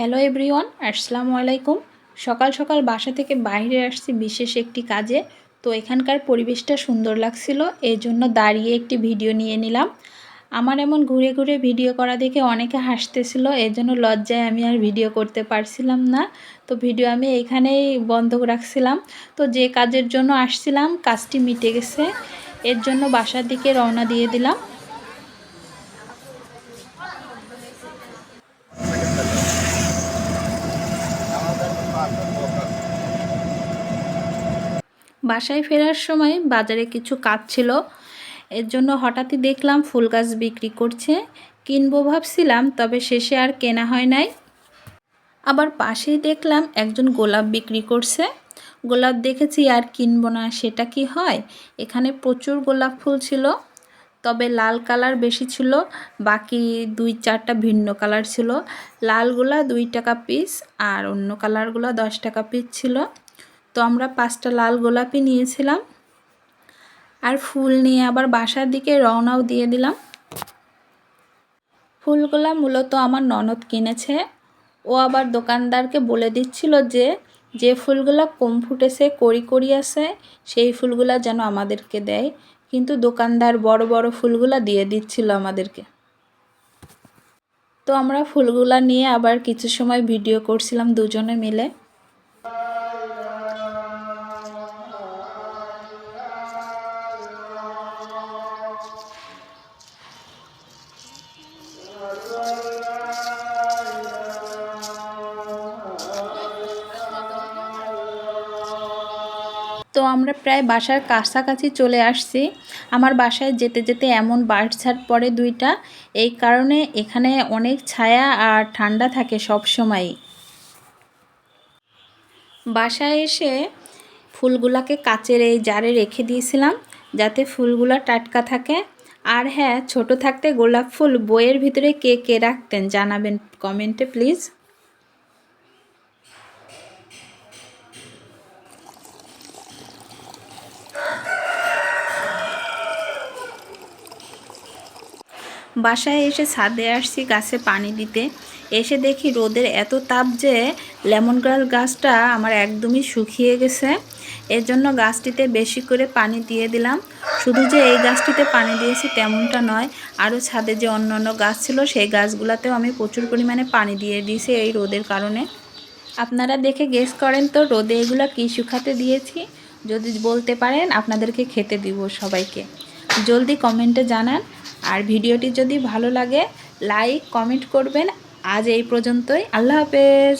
Hello everyone আসসালামু আলাইকুম সকাল সকাল বাসা থেকে বাইরে আসছি বিশেষ একটি কাজে। তো এখানকার পরিবেশটা সুন্দর লাগছিল এই জন্য দাঁড়িয়ে একটি ভিডিও নিয়ে নিলাম। আমার এমন ঘুরে ঘুরে ভিডিও করা দেখে অনেকে হাসতেছিল এই জন্য লজ্জায় আমি আর ভিডিও করতে পারছিলাম না। তো ভিডিও আমি এখানেই বন্ধ রাখছিলাম। তো যে কাজের জন্য আসছিলাম, কাজটি মিটে গেছে। এর জন্য বাসার দিকে রওনা দিয়ে দিলাম। বাসায় ফেরার সময় বাজারে কিছু কাজ ছিল। এর জন্য হঠাৎই দেখলাম ফুল গাছ বিক্রি করছে। কিনবো ভাবছিলাম, তবে শেষে আর কেনা হয় নাই। আবার পাশেই দেখলাম একজন গোলাপ বিক্রি করছে। গোলাপ দেখেছি, আর কিনবো না, সেটা কি হয়? এখানে প্রচুর গোলাপ ফুল ছিল, তবে লাল কালার বেশি ছিল। বাকি দুই চারটা ভিন্ন কালার ছিল। লালগুলা দুই টাকা পিস আর অন্য কালারগুলো দশ টাকা পিস ছিল। তো আমরা পাঁচটা লাল গোলাপি নিয়েছিলাম। আর ফুল নিয়ে আবার বাসার দিকে রওনাও দিয়ে দিলাম। ফুলগুলা মূলত আমার ননদ কিনেছে। ও আবার দোকানদারকে বলে দিচ্ছিল যে যে ফুলগুলা কম ফুটেছে কড়ি কড়ি আছে, সেই ফুলগুলা যেন আমাদেরকে দেয়। কিন্তু দোকানদার বড় বড় ফুলগুলা দিয়ে দিচ্ছিল আমাদেরকে। তো আমরা ফুলগুলা নিয়ে আবার কিছু সময় ভিডিও করছিলাম দুজনে মিলে। তো আমরা প্রায় বাসার কাছাকাছি চলে আসছি। আমার বাসায় যেতে যেতে এমন বার্ড ছাড় পড়ে দুইটা। এই কারণে এখানে অনেক ছায়া আর ঠান্ডা থাকে সব সময় বাসায় এসে ফুলগুলাকে কাচের এই জারে রেখে দিয়েছিলাম যাতে ফুলগুলা টাটকা থাকে। আর হ্যাঁ ছোট থাকতে গোলাপ ফুল বইয়ের ভিতরে কে কে রাখতেন জানাবেন কমেন্টে, প্লিজ। বাসায় এসে ছাদে আসছি গাছে পানি দিতে। এসে দেখি রোদের এত তাপ যে লেমন গ্রাস গাছটা আমার একদমই শুকিয়ে গেছে। এর জন্য গাছটিতে বেশি করে পানি দিয়ে দিলাম। শুধু যে এই গাছটিতে পানি দিয়েছি তেমনটা নয়, আরও ছাদে যে অন্য অন্য গাছ ছিল সেই গাছগুলোতেও আমি প্রচুর পরিমাণে পানি দিয়ে দিয়েছি এই রোদের কারণে। আপনারা দেখে গেস করেন তো রোদে এগুলো কী শুকাতে দিয়েছি? যদি বলতে পারেন, আপনাদেরকে খেতে দিব সবাইকে। জলদি কমেন্টে জানান। আর ভিডিওটি যদি ভালো লাগে লাইক কমেন্ট করবেন। আজ এই পর্যন্তই। আল্লাহ হাফেজ।